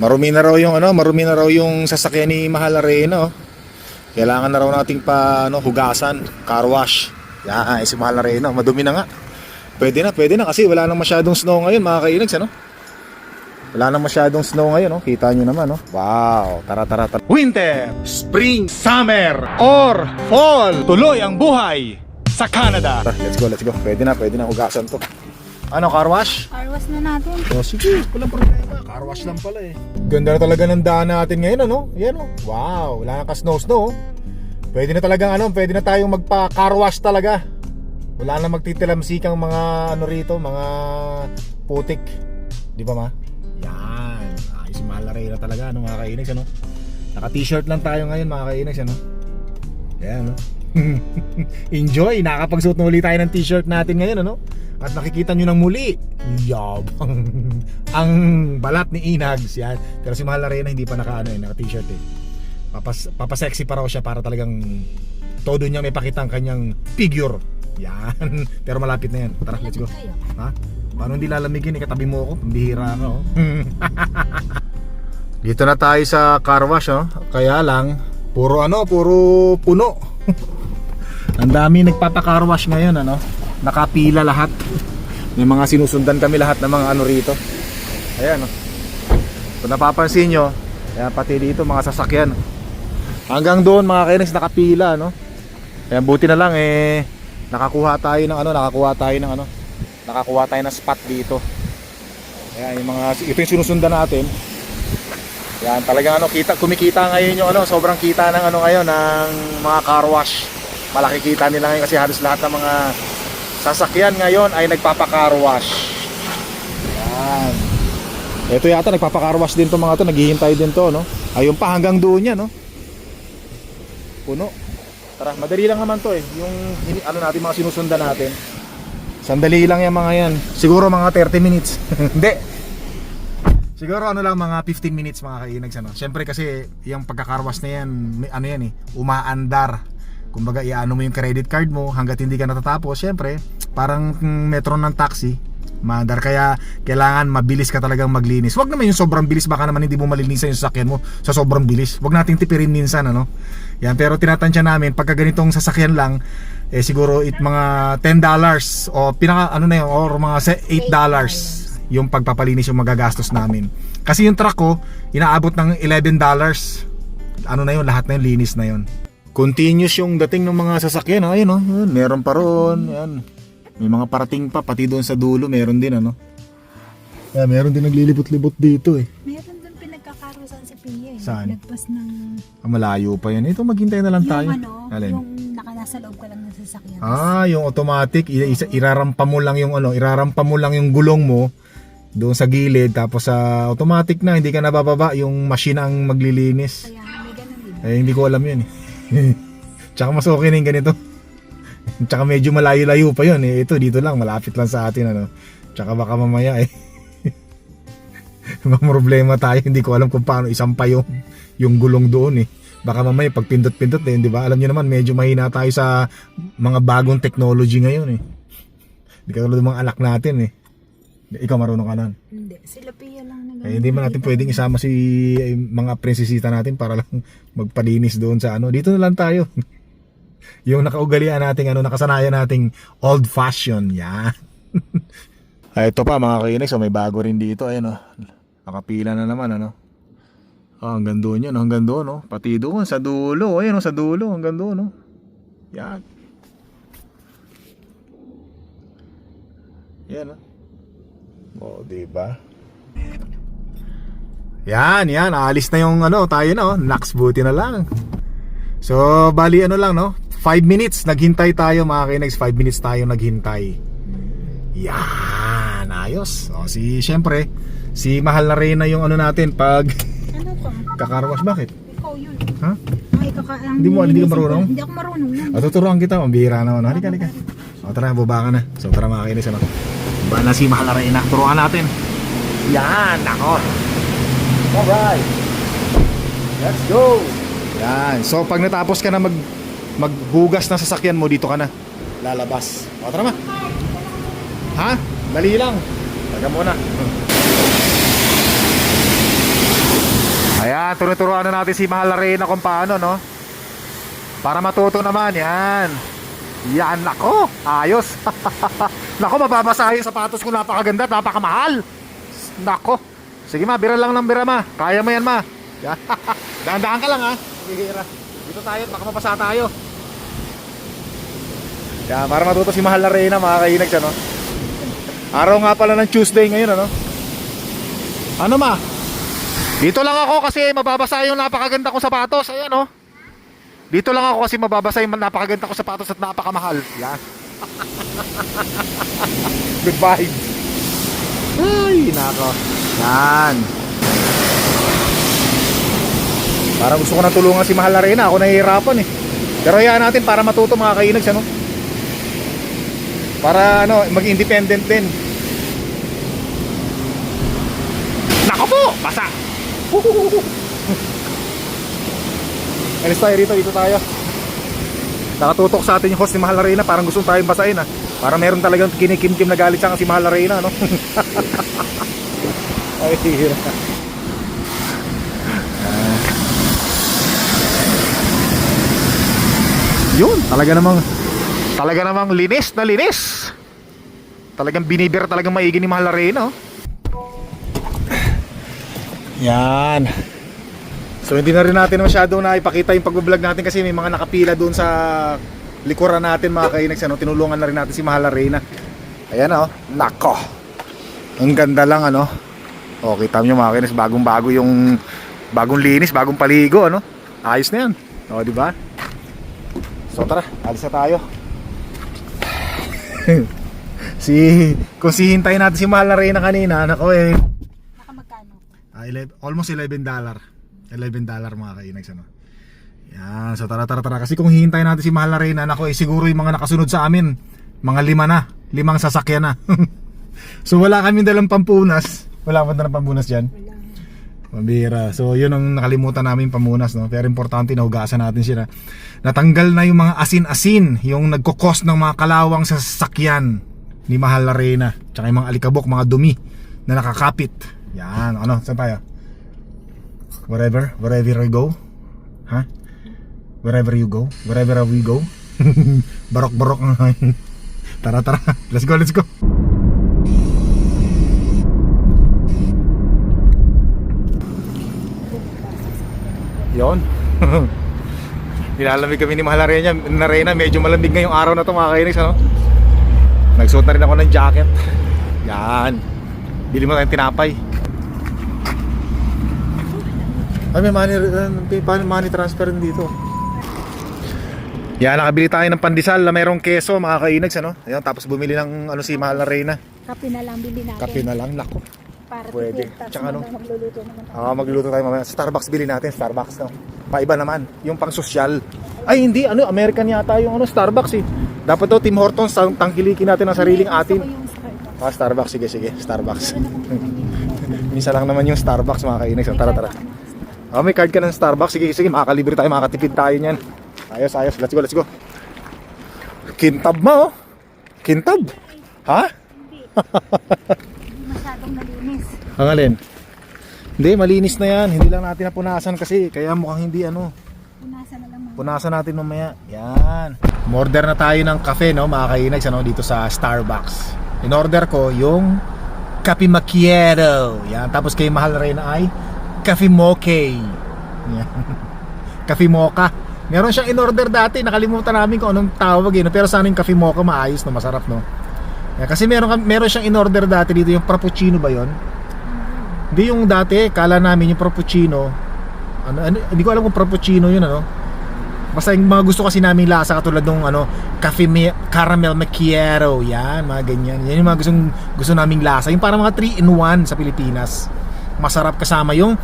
Marumi na raw yung ano, marumi na raw yung sasakyan ni Mahal Arena. Oh. Kailangan na raw nating pa ano, hugasan, car wash. Yan, eh, si Mahal Arena, madumi na nga. Pwede na, pwede na kasi wala nang masyadong snow ngayon, mga kainags, ano? Wala nang masyadong snow ngayon, oh. Kita nyo naman, oh. Wow, tara, tara, tara. Winter, spring, summer, or fall. Tuloy ang buhay sa Canada. Tara, let's go, let's go. Pwede na, pwede na hugasan to. Ano, car wash? Arwas na natin. Oh, sige, walang problema. Car wash lang pala eh. Ganda na talaga ng daan natin ngayon, ano? Yan oh. Wow, wala nang ka-snow-snow. oh. Pwede na talagang ano, pwede na tayong magpa-car wash talaga. Wala na magtitilamsikang mga ano rito, mga putik. Di ba ma? Yan. Ayos si Malaray na talaga, ano mga kainags, ano? Naka-t-shirt lang tayo ngayon, mga kainags, ano? Yan, no? Enjoy! Nakakapagsuot na ulit tayo ng t-shirt natin ngayon, ano? At nakikita nyo ng muli, yabang ang balat ni Inags yan. Pero si Mahal Arena hindi pa naka, ano, eh, naka t-shirt eh. Papas, papasexy pa raw siya para talagang todo niya may pakita ang kanyang figure. Yan. Pero malapit na yan. Tara, let's go. Ha? Paano hindi lalamigin? Ikatabi mo ako. Pambihira ka, oh. Dito na tayo sa car wash, oh. Kaya lang, puro ano, puro puno. Ang dami nagpapa-car wash ngayon, ano? Nakapila lahat. May mga sinusundan kami lahat ng mga ano rito. Ayan, oh. Kung napapansin nyo, ayan, pati dito mga sasakyan. Hanggang doon mga kainis nakapila, no? Kaya buti na lang eh nakakuha tayo ng ano, nakakuha tayo ng ano, nakakuha tayo ng spot dito. Ayan, yung mga ito yung sinusundan natin. Yan, talagang ano, kita kumikita ngayon yung ano, sobrang kita ng ano ngayon ng mga car wash. Malaki kita nila ngayon kasi halos lahat ng mga sasakyan ngayon ay nagpapa-car wash. Yan. Ito yata nagpapa-car wash din to mga to, naghihintay din to, no? Ayun pa hanggang doon yan, no? Puno. Tara, madali lang naman to eh. Yung ano natin mga sinusundan natin. Sandali lang yan mga yan. Siguro mga 30 minutes. Hindi. Siguro ano lang mga 15 minutes mga kainags ano. Siyempre kasi yung pagkakarwas na yan, ano yan eh, umaandar. Kumbaga iano mo yung credit card mo hanggat hindi ka natatapos, siyempre parang metro ng taxi, maandar kaya kailangan mabilis ka talagang maglinis. Wag naman yung sobrang bilis baka naman hindi mo malinisan yung sasakyan mo sa sobrang bilis. Wag nating tipirin minsan ano. Yan pero tinatansya namin pagka ganitong sasakyan lang eh siguro it mga 10 dollars o pinaka ano na yun or mga se- 8 dollars yung pagpapalinis yung magagastos namin. Kasi yung truck ko, inaabot ng 11 dollars. Ano na yun, lahat na yun, linis na yun. Continuous yung dating ng mga sasakyan, oh, ayun oh, yun, meron pa roon, yan. May mga parating pa, pati doon sa dulo, meron din ano. Yeah, meron din naglilibot-libot dito eh. Meron doon pinagkakarosan si Pia eh. Saan? Nagpas ng... Ah, malayo pa yan. Ito, maghintay na lang tayo. Yung ano, Alin? yung nakanasa loob ka lang ng sasakyan. Ah, yung automatic, i- isa, irarampa mo lang yung ano, irarampa mo lang yung gulong mo doon sa gilid tapos sa automatic na hindi ka nabababa yung machine ang maglilinis. Kaya may ganun din. Eh hindi ko alam 'yun eh. Tsaka mas okay na yung ganito. Tsaka medyo malayo-layo pa 'yun eh. Ito dito lang malapit lang sa atin ano. Tsaka baka mamaya eh. Problema tayo, hindi ko alam kung paano isampa yung, yung gulong doon eh. Baka mamaya pag pindot-pindot eh, di ba? Alam niyo naman, medyo mahina tayo sa mga bagong technology ngayon eh. Hindi katulad ng mga anak natin eh. Ikaw marunong ka nun. Hindi. Sila Pia lang Eh, hindi man natin pwedeng isama si eh, mga prinsesita natin para lang magpalinis doon sa ano. Dito na lang tayo. yung nakaugalian nating ano, nakasanayan nating old fashion. Yan. Ay, ito pa mga kainex, oh, may bago rin dito. Ayun oh. Nakapila na naman ano. Oh, hanggang doon yun, hanggang doon oh. Pati doon sa dulo, ayun oh, sa dulo, hanggang doon oh. Yan. Yan oh. Oh, di ba? Yan, yan. Alis na yung ano, tayo na oh. Nax buti na lang. So, bali ano lang no? 5 minutes naghintay tayo mga kinex. 5 minutes tayo naghintay. Yan, ayos. O, si, syempre, si Mahal na Reyna yung ano natin pag Ano pa? kakarwas. Bakit? Ikaw yun. Ha? Ay, kaka... Hindi mo- hindi ka ko. marunong? Hindi ako marunong. O, tuturuan kita. Mambihira naman. Halika, halika. O, tara, baba ka na. So, tara mga kinex. Ano? Baba na si Mahal na Reyna. Turuan natin. Yan, ako. Alright. Let's go. Yan. So pag natapos ka na mag maghugas ng sasakyan mo dito ka na lalabas. O tara ma. Ha? Dali lang. Taga muna. tinuturuan na natin si Mahal Arena kung paano, no? Para matuto naman, yan. Yan, nako. Ayos. nako, mababasa yung sapatos ko. Napakaganda napakamahal. Nako. Sige ma, bira lang ng bira ma. Kaya mo yan ma. Dahan-dahan ka lang ha. Bihira. Dito tayo, baka mabasa tayo. Yan, para matuto si Mahal Arena, mga kainags, ano? Araw nga pala ng Tuesday ngayon, ano? Ano ma? Dito lang ako kasi mababasa yung napakaganda kong sapatos. Ayan oh. Dito lang ako kasi mababasa yung napakaganda kong sapatos at napakamahal. Yan. Good vibes. Ay, nako. Yan. Parang gusto ko na tulungan si Mahal Arena. Ako nahihirapan eh. Pero hayaan natin para matuto mga kainags ano. Para ano, mag-independent din. Nako po! Basa! Alis tayo rito, dito tayo. Nakatutok sa atin yung host ni Mahal Arena, parang gusto tayong basahin ah. Para meron talagang kinikimkim na galit sa si Mahal Arena, no? Ay, hira. Ah. Yun, talaga namang talaga namang linis na linis. Talagang binibir talagang maigi ni Mahal Arena, oh. Yan. So hindi na rin natin masyado na ipakita yung pag-vlog natin kasi may mga nakapila doon sa likuran natin mga kainags. Ano, tinulungan na rin natin si Mahal Arena. Ayan oh. Nako. Ang ganda lang ano. O kita nyo mga kainags, bagong bago yung bagong linis, bagong paligo ano. Ayos na yan. O di ba? So tara, alis na tayo. si kung sihintayin natin si Mahal Arena kanina, nako eh Nakamagkano? Ah, 11, almost 11 dollar. 11 dollar mga kainags ano. Yan, so tara tara tara kasi kung hihintayin natin si Mahal Arena nako eh siguro yung mga nakasunod sa amin, mga lima na, limang sasakyan na. so wala kami dalang pampunas. Wala pa dalang pampunas diyan. Mabira. So yun ang nakalimutan namin pamunas no. Pero importante na hugasan natin sila. Natanggal na yung mga asin-asin, yung nagkokos ng mga kalawang sa sasakyan ni Mahal Arena. Tsaka yung mga alikabok, mga dumi na nakakapit. Yan, ano, saan tayo? Wherever, wherever I go. Ha? Wherever you go, wherever we go. Barok-barok ang hangin. Tara, tara. Let's go, let's go. Yon. Nilalamig kami ni Mahal Arena, Narena, medyo malamig ngayong araw na to mga kainis, ano? Nagsuot na rin ako ng jacket. Yan. Bili mo tayong tinapay. Ay, may money, uh, may money transfer dito. Yan, nakabili tayo ng pandesal na mayroong keso, mga kainags, ano? Ayan, tapos bumili ng ano si Mahal Arena. Kape na lang bili natin. Kape na lang, nako. Para Pwede. tipid. Tsaka ano? magluluto naman tayo. Ah, magluluto tayo mamaya. Starbucks bili natin, Starbucks no. Paiba naman, yung pang sosyal. Ay hindi, ano, American yata yung ano, Starbucks eh. Dapat to Tim Hortons, tang- tangkilikin natin ang sariling atin. Starbucks. Ah, Starbucks, sige sige, Starbucks. Minsan lang naman yung Starbucks mga kainis. So, tara tara. Ah, may card ka ng Starbucks. Sige sige, makakalibre tayo, makakatipid tayo niyan. Ayos ayos, let's go, let's go. Kintab mo, oh. Kintab. Ha? Hindi masyadong nalinis. Ang alin? Hindi, malinis na yan. Hindi lang natin napunasan kasi kaya mukhang hindi ano. Punasan na lang mga. Punasan natin mamaya. Yan. Order na tayo ng kape, no, mga kainags, ano, dito sa Starbucks. In order ko yung Cafe Macchiato. Yan. Tapos kay Mahal rin ay Cafe Mocha. Yan. Cafe Mocha. Meron siyang in order dati. Nakalimutan namin kung anong tawag eh. Pero sana yung Cafe Mocha maayos, no, masarap, no. Yan. Kasi meron, meron siyang in order dati dito yung Frappuccino ba yon? Hindi yung dati, kala namin yung Frappuccino. Ano, ano, hindi ko alam kung Frappuccino yun, ano. Basta yung mga gusto kasi namin lasa katulad ng ano, cafe me- caramel macchiato, yan, mga ganyan. Yan yung mga gustong gusto naming lasa. Yung parang mga 3 in 1 sa Pilipinas. Masarap kasama yung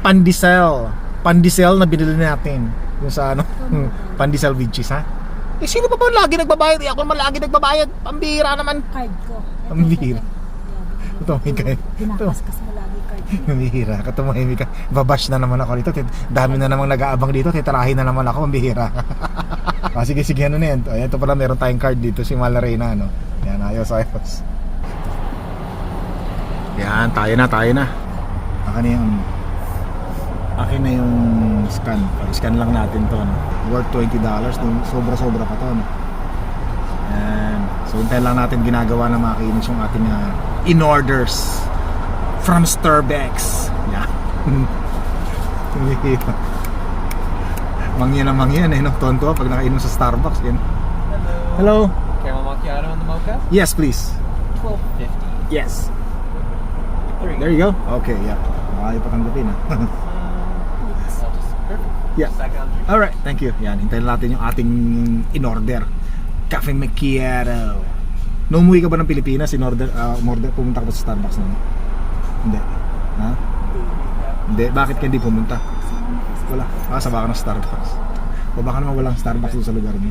pandesal. Pandesal na binili natin. Yung sa ano, pandesal with cheese, ha? Eh, sino pa ba lagi nagbabayad? Eh, ako naman lagi nagbabayad. Pambira naman. Card ko. Bihira. Ito, may. Ito. Binakaskas mo lagi card ko. Bihira, katumahimik ka. Babash na naman ako dito. Dami na namang nag-aabang dito. Titirahin na naman ako. Ang bihira. ah, sige, sige, ano na yan. Ayan, ito pala, meron tayong card dito. Si Malarena, ano. Yan, ayos, ayos. Yan, tayo na, tayo na. Baka na yung... Akin na yung scan. Pag-scan lang natin to. No? Worth $20. No? Sobra-sobra pa to. No? And, so, hintayin lang natin ginagawa ng mga kainis yung ating ah, in-orders from Starbucks. Yeah. mangyan na mangyan eh. No? Tonto pag nakainom sa Starbucks. Yan. Hello. Caramel macchiato on the mocha? Yes, please. Twelve fifty. Yes. There you There you go. Okay, yeah. Yung patanggapin ah. Yeah. Second. Alright, thank you. Yan, hintayin natin yung ating in-order. Cafe Macchiato. No umuwi ka ba ng Pilipinas? In-order, uh, umorder, pumunta ka ba sa Starbucks na? Hindi. Ha? Hindi. Bakit ka hindi pumunta? Wala. Ah, sawa ka ng Starbucks. O baka naman walang Starbucks doon sa lugar niyo.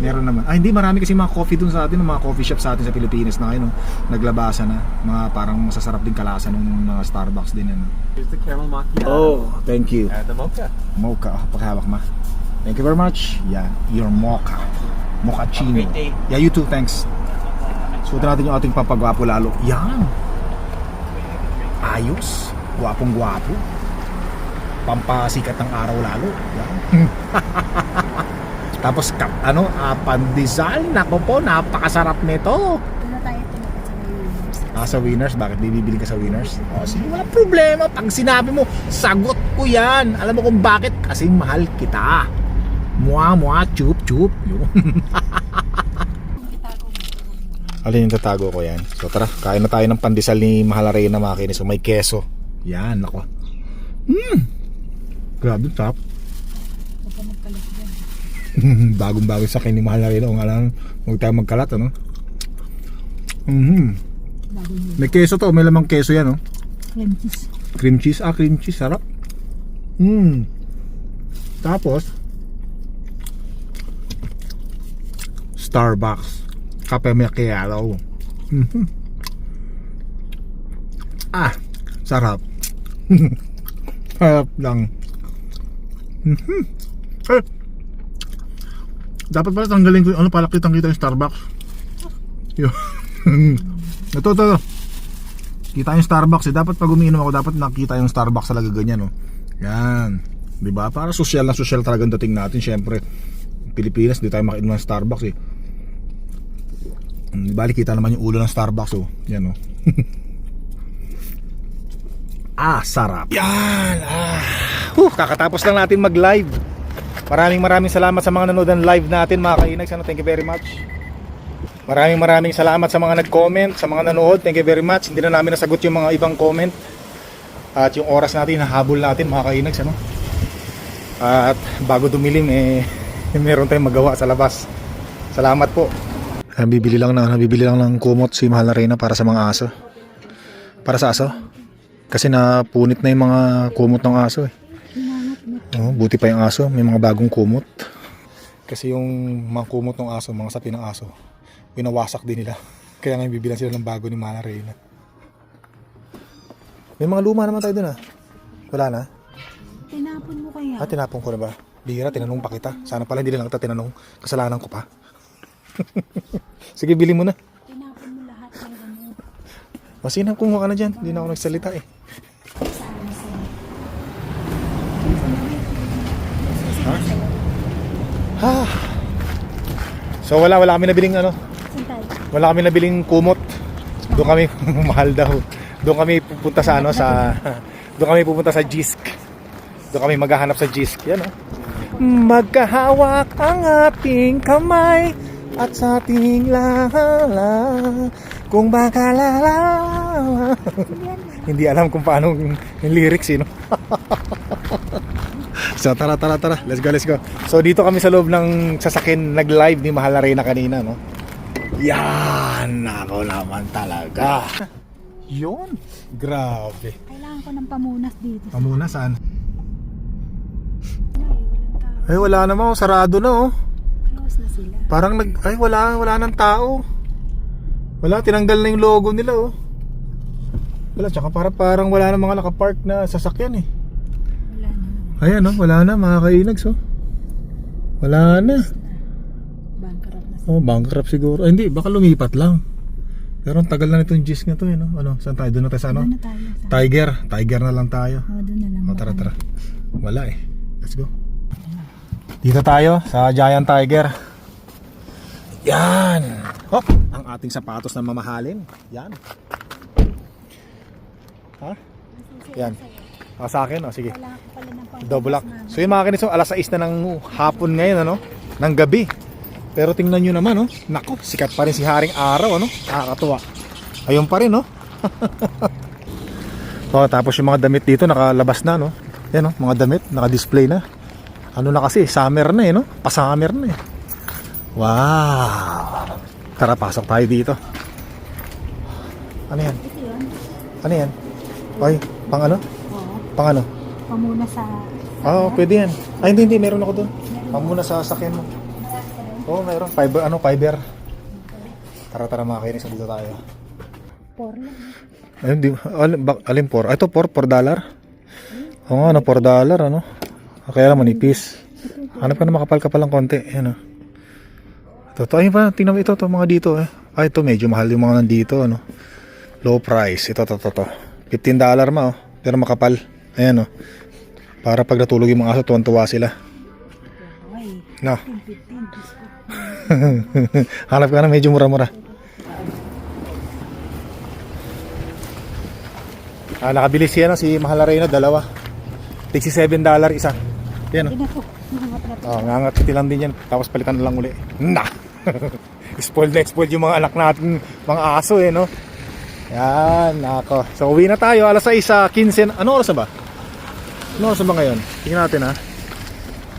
Meron naman. Ah, hindi. Marami kasi mga coffee doon sa atin. Mga coffee shop sa atin sa Pilipinas na ngayon. No? Naglabasan na. Mga parang masasarap din kalasan ng mga Starbucks din. Ano? Here's the caramel macchiato. Oh, thank you. And the mocha. Mocha. Oh, paghawak ma. Thank you very much. Yan. Your mocha. Mochaccino. Yeah, you too. Thanks. Suotin natin yung ating papagwapo lalo. Yan. Ayos. Gwapong gwapo. Pampasikat ng araw lalo. Yan. Tapos, ka, ano, ah, pandesal. Nako po, napakasarap nito. Na tayo tumapat sa Winners. Ah, sa winners, bakit bibili ka sa winners? Oh, sige, wala problema. Pag sinabi mo, sagot ko yan. Alam mo kung bakit? Kasi mahal kita. Mua, mua, chup, chup. Yun. Alin yung tatago ko yan? So tara, kain na tayo ng pandesal ni Mahal Arena mga kinis. So may keso. Yan, ako. Hmm. Grabe, top. Huwag ka magkalat dyan. Bagong bago sa akin ni Mahal Arena. Kung alam, huwag tayo magkalat, ano? Bago yun. May keso to, may lamang keso yan, oh. Cream cheese. Cream cheese, ah, cream cheese, sarap. Mm. Tapos, Starbucks. Kape macchiato. Mhm. Ah, sarap. sarap lang. Mhm. Eh, dapat pala tanggalin ko, yung- ano pala kitang kita yung Starbucks. Yun. ito, ito, ito. Kita yung Starbucks eh. Dapat pag umiinom ako, dapat nakita yung Starbucks talaga ganyan, oh. Yan. 'Di ba? Para social na social talaga ang dating natin, syempre. Pilipinas, di tayo makainom ng Starbucks eh. Di kita naman yung ulo ng Starbucks, oh. Yan, oh. ah, sarap. Yan! Ah. Huh, kakatapos lang natin mag-live. Maraming maraming salamat sa mga nanood ng live natin, mga kainags. Ano, thank you very much. Maraming maraming salamat sa mga nag-comment, sa mga nanood. Thank you very much. Hindi na namin nasagot yung mga ibang comment. At yung oras natin, nahabol natin mga kainags. Ano? At bago dumilim, eh, meron tayong magawa sa labas. Salamat po. Bibili lang na, bibili lang ng kumot si Mahal na Reyna para sa mga aso. Para sa aso? Kasi napunit na yung mga kumot ng aso eh. Oh, buti pa yung aso, may mga bagong kumot. Kasi yung mga kumot ng aso, mga sapi ng aso, pinawasak din nila. Kaya ngayon bibilan sila ng bago ni Mana Reyna. May mga luma naman tayo dun ah. Wala na? Tinapon mo kaya. Ah, tinapon ko na ba? Bihira, tinanong pa kita. Sana pala hindi lang kita tinanong. Kasalanan ko pa. Sige, bili mo na. Tinapon mo lahat ng ano. Masinang kumuha ka na dyan. Hindi na ako nagsalita eh. Saan sa'yo. Ha? So wala, wala kami nabiling ano. Wala kami nabiling kumot. Doon kami mahal daw. Doon kami pupunta sa ano sa doon kami pupunta sa Jisk. Doon kami maghahanap sa Jisk. Yan oh. Magkahawak ang ating kamay at sa ating lala kung baka lala. Hindi alam kung paano yung lyrics eh, no? So tara tara tara, let's go let's go. So dito kami sa loob ng sasakyan nag-live ni Mahal Arena kanina, no? Yan, ako naman talaga. Yun, grabe. Kailangan ko ng pamunas dito. Pamuna saan? Ay, wala naman, oh, sarado na oh. Close na sila. Parang nag ay wala wala nang tao. Wala tinanggal na yung logo nila oh. Wala tsaka para parang wala na mga nakapark na sasakyan eh. Na. Ayan oh, wala na mga kainags oh. Wala na. Bankrupt na. Oh, bankrupt siguro. Ay, hindi, baka lumipat lang. Pero ang tagal na nitong gis nga to eh, no? Ano, saan tayo? Doon na tayo sa ano? Doon na tayo. Sa... Tiger. Tiger na lang tayo. Oh, doon na lang. O, tara, tara. Wala eh. Let's go. Dito tayo sa Giant Tiger. Yan. Hop, ang ating sapatos na mamahalin. Yan. Ha? Yan. Ah, sa akin, oh, sige. Double lock. So yung mga kaniso, alas 6 na ng hapon ngayon, ano? Ng gabi. Pero tingnan nyo naman, oh. Nako, sikat pa rin si Haring Araw, ano? Nakakatuwa. Ayun pa rin, no? oh, tapos yung mga damit dito, nakalabas na, no? Yan, oh, mga damit, naka-display na. Ano na kasi, summer na, eh, no? Pa-summer na, eh. Wow! Tara, pasok tayo dito. Ano yan? Ano yan? Ay, pang ano? Pang ano? Pamuna sa... Oo, pwede yan. Ay, hindi, hindi. Meron ako doon. Pang muna sa sakyan mo. Oo, meron. Fiber, ano, fiber. Tara, tara mga kainis. Dito tayo. Por lang. Ayun, di, alin, bak, alin por? Ah, ito por, por dollar. Oo nga, ano, por dollar, ano. Ah, Kaya lang, manipis. Hanap ka na makapal-kapal ng konti. Ayan, oh. Ito, ito, ayun pa, tingnan mo ito, ito, mga dito, eh. Ah, ito, medyo mahal yung mga nandito, ano. Low price. Ito, ito, ito, ito. 15 dollar ma, oh. Pero makapal. Ayan, oh. Para pag natulog yung mga aso, tuwan-tuwa sila. No. 15, 15. Hanap ka na medyo mura-mura. Ah, nakabili siya na si Mahal Arena, dalawa. Tig si 7 dollar isa. Yan oh. Oh, ngangati lang din yan. Tapos palitan na lang uli. Na! spoiled na spoiled yung mga anak natin, mga aso eh, no? Yan, nako. So, uwi na tayo. Alas 6 sa 15. Ano oras na ba? Oras na ba ngayon? Tingnan natin ha.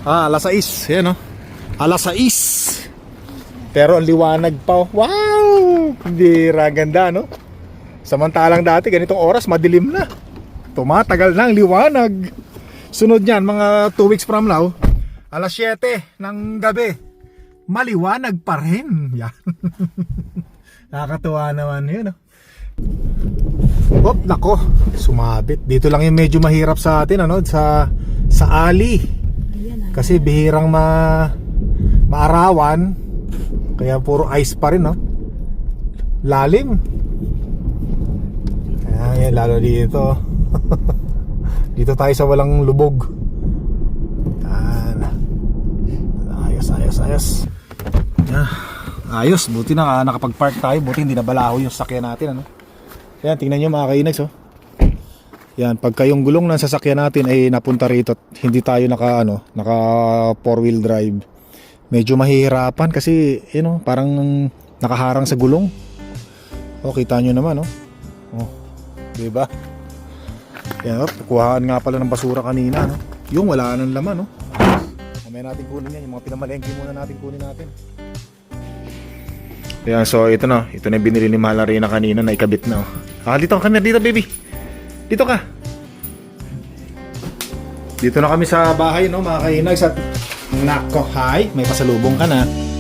Ah, alas 6. Yan, no? Alas 6. Pero ang liwanag pa. oh. Wow! Hindi ganda, no? Samantalang dati, ganitong oras, madilim na. Tumatagal na ang liwanag. Sunod niyan, mga 2 weeks from now, alas 7 ng gabi, maliwanag pa rin. Yan. Nakakatuwa naman yun. No? Hop, nako, sumabit. Dito lang yung medyo mahirap sa atin, ano, sa sa ali. Kasi bihirang ma maarawan. Kaya puro ice pa rin, no? Lalim. Ayan, lalo dito. dito tayo sa walang lubog. Yan. Ayos, ayos, ayos. Yeah. Ayos, buti na nakapag-park tayo. Buti hindi nabalaho yung sasakyan natin, ano? Yan, tingnan nyo mga kainags, oh. Yan, pagka yung gulong ng sasakyan natin ay napunta rito at hindi tayo naka ano, naka four wheel drive. Medyo mahihirapan kasi you know, parang nakaharang sa gulong. Oh, kita nyo naman, oh. Oh. 'Di ba? Yan, oh, kuhaan nga pala ng basura kanina, no. Yung wala nang laman, no. Mamaya natin kunin yan, yung mga pinamalengke muna natin kunin natin. Yan, so ito na, ito na binili ni Malarina kanina na ikabit na. Oh. Ah, dito ka dito, baby. Dito ka. Dito na kami sa bahay, no, mga kainags at nako, hi, may pasalubong ka na.